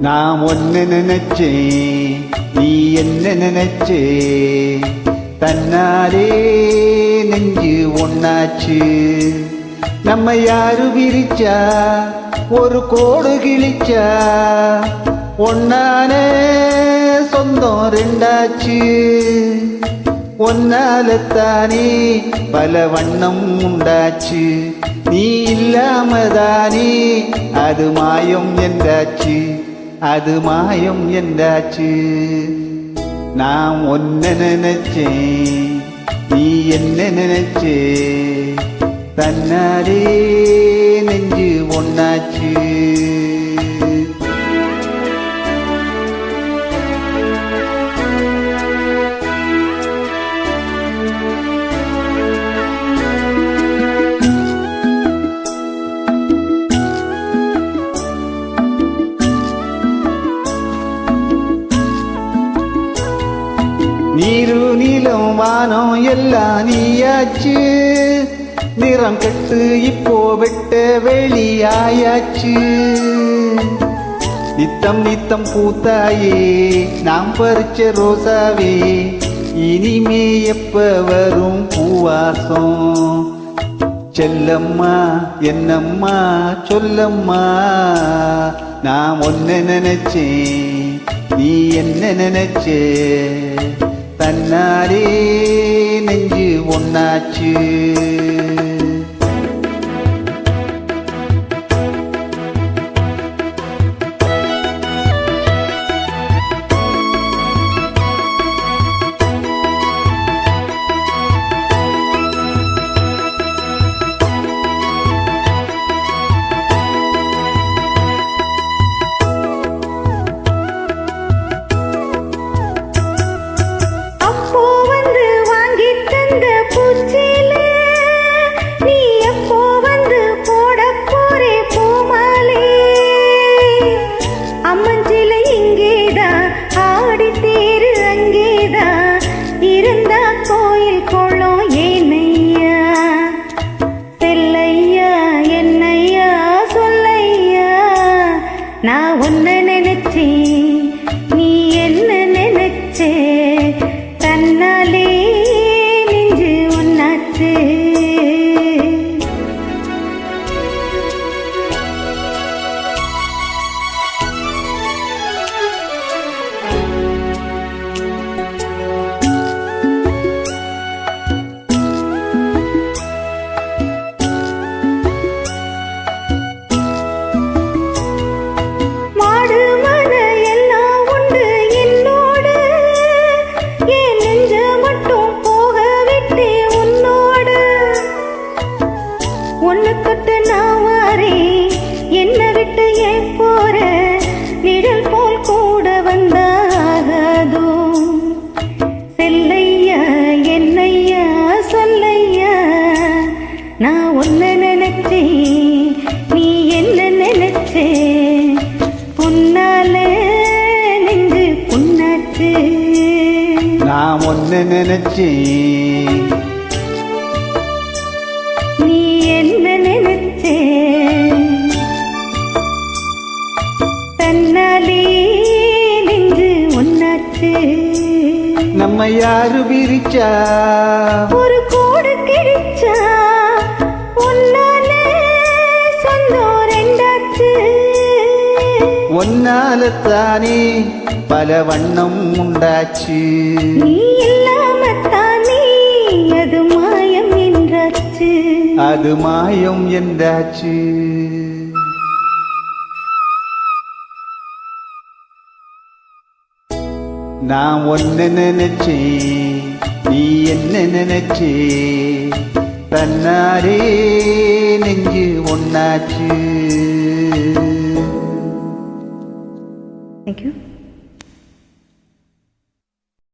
நான் ஒன்னு நினைச்சேன் நீ என்ன நினைச்சே? தன்னாலே நெஞ்சு ஒன்னாச்சு நம்ம யாரு விரிச்சா? ஒரு கோடு கிழிச்சா? ஒன்னான சொந்தம் ரெண்டாச்சு. ஒன்னாலத்தானே பல வண்ணம் உண்டாச்சு. நீ இல்லாமதானே அது மாயம் என்றாச்சு. அது மாயம் என்றாச்சு. நான் ஒன்ன நினைச்சேன் நீ என்ன நினைச்சே? தன்னாரே நெஞ்சு ஒன்னாச்சு நீரு வானம் எல்லாம் நீயாச்சு. நிறம் கெட்டு இப்போ வெட்ட வெளியாயாச்சு. நித்தம் நித்தம் பூத்தாயே நாம் பறிச்ச ரோசாவே. இனிமே எப்ப வரும் பூவாசம்? செல்லம்மா என்னம்மா சொல்லம்மா. நான் ஒன்ன நினைச்சேன் நீ என்ன நினைச்சே? கண்ணாரே நெஞ்சு ஒன்னாச்சு நான் ஒன்ன நான் ஒன்ன நினைச்சேன் நீ என்ன நினைச்சே? தன்னாலே நெஞ்சு ஒன்னாச்சு. நம்ம யாரு விரிச்சா? ஒரு கோடு கிழிச்சா உன்னால சொந்தம் ஒன்னாலத்தானே பல வண்ணம் உண்டாச்சு. நீ இல்லாம தானே அது மாயம் என்றாச்சு. அது மாயம் என்றாச்சு. நான் ஒன்ன நினைச்சேன் நீ என்ன நினைச்சே? தன்னாரே நெஞ்சு ஒன்னாச்சு थैंक यू